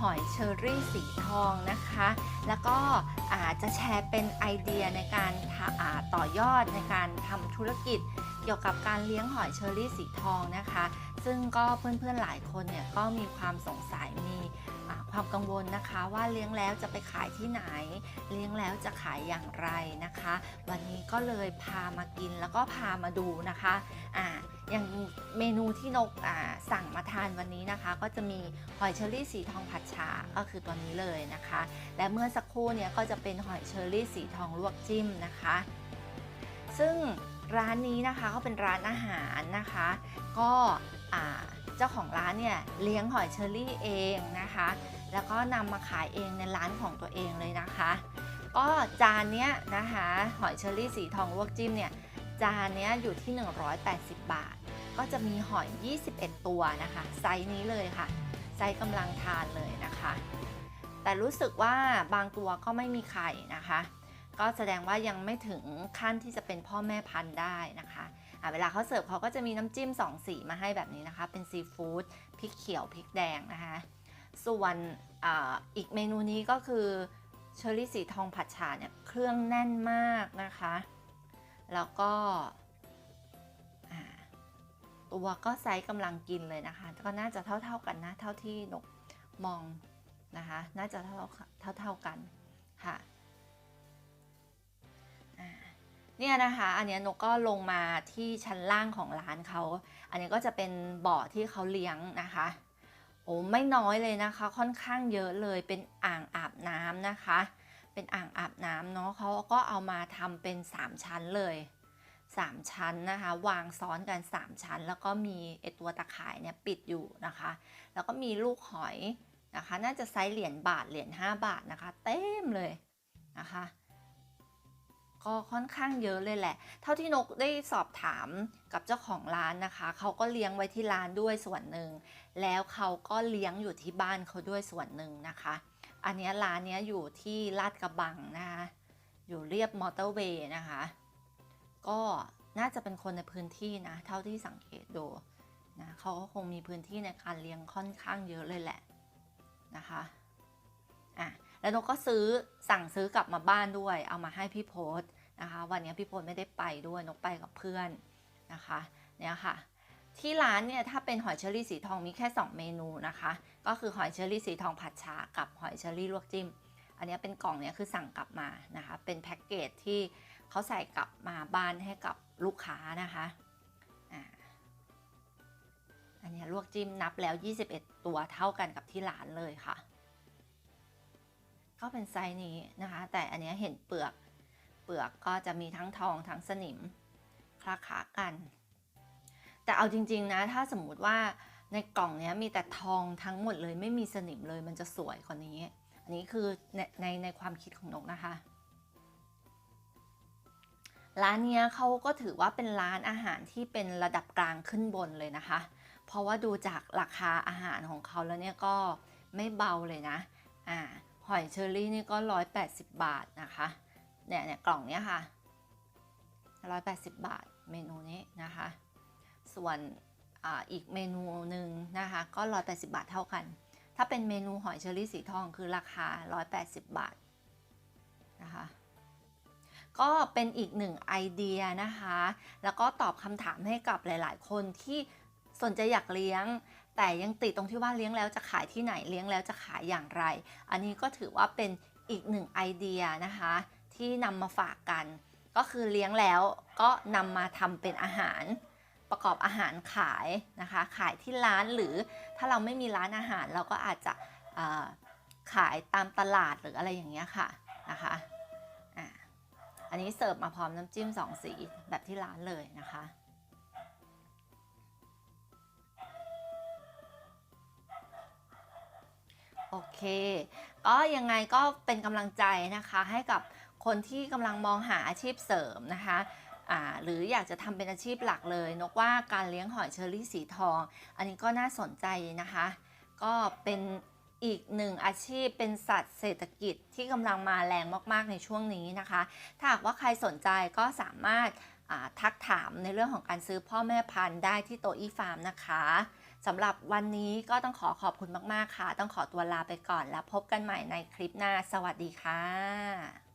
หอยเชอรี่สีทองนะคะ แล้วก็อาจจะแชร์เป็นไอเดียในการาต่อยอดในการทำธุรกิจเกี่ยวกับการเลี้ยงหอยเชอรี่สีทองนะคะ ซึ่งก็เพื่อนๆหลายคนเนี่ยก็มีความสงสัยมี ความกังวลนะคะว่าเลี้ยงแล้วจะไปขายที่ไหน เลี้ยงแล้วจะขายอย่างไรนะคะ วันนี้ก็เลยพามากินแล้วก็พามาดูนะคะอ่าอย่างเมนูที่นกอ่าสั่งมาทานวันนี้นะคะ ก็จะมีหอยเชอรี่สีทองผัดชาก็คือตัวนี้เลยนะคะ และเมื่อสักครู่เนี่ยก็จะเป็นหอยเชอรี่สีทองลวกจิ้มนะคะ ซึ่งร้านนี้นะคะเขาเป็นร้านอาหารนะคะ ก็อ่า เจ้าของร้านเนี่ยเลี้ยงหอยเชอรี่เองนะคะ แล้วก็นำมาขายเองในร้านของตัวเองเลยนะคะ ก็จานเนี้ยนะคะหอยเชอรี่สีทองลวกจิ้มเนี่ยจานเนี้ยอยู่ที่ 180 บาท ก็จะมีหอย 21 ตัวนะคะไซส์นี้เลยค่ะไซส์กำลังทานเลยนะคะ แต่รู้สึกว่าบางตัวก็ไม่มีไข่นะคะ ก็แสดงว่ายังไม่ถึงขั้นที่จะเป็นพ่อแม่พันธุ์ได้นะคะอะ เวลาเขาเสิร์ฟเขาก็จะมีน้ำจิ้ม 2 สีมาให้แบบนี้นะคะ เป็นซีฟู้ดพริกเขียวพริกแดงนะคะ ส่วนออีกเมนูนี้ก็คือเชอรี่สีทองผัดฉ่าเนี่ยเครื่องแน่นมากนะคะ แล้วก็ตัวก็ไซส์กำลังกินเลยนะคะ ก็น่าจะเท่าๆกันนะ เท่าที่นกมองนะคะ น่าจะเท่าเท่าเท่าๆกัน เนี่ยนะคะอันนี้นกก็ลงมาที่ชั้นล่างของร้านเขา อันนี้ก็จะเป็นบ่อที่เขาเลี้ยงนะคะโอ้ไม่น้อยเลยนะคะ ค่อนข้างเยอะเลยเป็นอ่างอาบน้ำนะคะ เป็นอ่างอาบน้ำเนาะเขาก็เอามาทำเป็น 3 ชั้นเลย 3 ชั้นนะคะ วางซ้อนกัน 3 ชั้น แล้วก็มีไอตัวตะข่ายเนี่ยปิดอยู่นะคะ แล้วก็มีลูกหอยนะคะ น่าจะไซส์เหรียญบาทเหรียญ5บาทนะคะ เต็มเลยนะคะ ก็ค่อนข้างเยอะเลยแหละ เท่าที่นกได้สอบถามกับเจ้าของร้านนะคะ เขาก็เลี้ยงไว้ที่ร้านด้วยส่วนหนึ่ง แล้วเขาก็เลี้ยงอยู่ที่บ้านเขาด้วยส่วนหนึ่งนะคะ อันนี้ร้านนี้อยู่ที่ลาดกระบังนะคะ อยู่เรียบมอเตอร์เวย์นะคะ ก็น่าจะเป็นคนในพื้นที่นะ เท่าที่สังเกตดูนะเขาก็คงมีพื้นที่ในการเลี้ยงค่อนข้างเยอะเลยแหละนะคะ แล้วนกก็ซื้อสั่งซื้อกลับมาบ้านด้วย เอามาให้พี่โพสนะคะ วันนี้พี่โพสไม่ได้ไปด้วยนกไปกับเพื่อนนะคะเนี่ยค่ะ ที่ร้านเนี่ยถ้าเป็นหอยเชอรี่สีทองมีแค่ 2 เมนูนะคะ ก็คือหอยเชอรี่สีทองผัดชากับหอยเชอรี่ลวกจิ้ม อันนี้เป็นกล่องเนี่ยคือสั่งกลับมานะคะ เป็นแพ็กเกจที่เขาใส่กลับมาบ้านให้กับลูกค้านะคะอันนี้ลวกจิ้มนับแล้ว 21 ตัวเท่ากันกับที่ร้านเลยค่ะ ก็เป็นไซส์นี้นะคะ แต่อันนี้เห็นเปลือก เปลือกก็จะมีทั้งทองทั้งสนิมคลาขากัน แต่เอาจริง ๆ นะ ถ้าสมมุติว่าในกล่องนี้มีแต่ทองทั้งหมดเลย ไม่มีสนิมเลยมันจะสวยกว่านี้ อันนี้คือในในในความคิดของนกนะคะ ร้านเนี้ยเขาก็ถือว่าเป็นร้านอาหารที่เป็นระดับกลางขึ้นบนเลยนะคะ เพราะว่าดูจากราคาอาหารของเขาแล้วเนี่ยก็ไม่เบาเลยนะ อ่า หอยเชอรี่นี่ก็ 180 บาทนะคะ เนี่ยเนี่ยกล่องเนี้ยค่ะ 180 บาทเมนูนี้นะคะ ส่วนอ่าอีกเมนูหนึ่งนะคะ ก็ 180 บาทเท่ากัน ถ้าเป็นเมนูหอยเชอรี่สีทองคือราคา 180 บาทนะคะก็เป็นอีกหนึ่งไอเดียนะคะ แล้วก็ตอบคำถามให้กับหลาย ๆ คนที่สนใจอยากเลี้ยงแต่ยังติดตรงที่ว่าเลี้ยงแล้วจะขายที่ไหนเลี้ยงแล้วจะขายอย่างไร อันนี้ก็ถือว่าเป็นอีกหนึ่งไอเดียนะคะ ที่นำมาฝากกัน ก็คือเลี้ยงแล้วก็นำมาทำเป็นอาหารประกอบอาหารขายนะคะ ขายที่ร้านหรือถ้าเราไม่มีร้านอาหารเราก็อาจจะขายตามตลาดหรืออะไรอย่างเงี้ยค่ะนะคะอ่าอันนี้เสิร์ฟมาพร้อมน้ำจิ้มสองสีแบบที่ร้านเลยนะคะ เค ก็ยังไงก็เป็นกำลังใจนะคะให้กับคนที่กำลังมองหาอาชีพเสริมนะคะหรืออยากจะทำเป็นอาชีพหลักเลย นกว่าการเลี้ยงหอยเชอรี่สีทอง อันนี้ก็น่าสนใจนะคะ ก็เป็นอีกหนึ่งอาชีพเป็นสัตว์เศรษฐกิจที่กำลังมาแรงมากๆในช่วงนี้นะคะ ถ้าหากว่าใครสนใจก็สามารถทักถามในเรื่องของการซื้อพ่อแม่พันธุ์ได้ที่โตอี้ฟาร์มนะคะ สำหรับวันนี้ก็ต้องขอขอบคุณมาก ๆ ค่ะ ต้องขอตัวลาไปก่อนแล้วพบกันใหม่ในคลิปหน้า สวัสดีค่ะ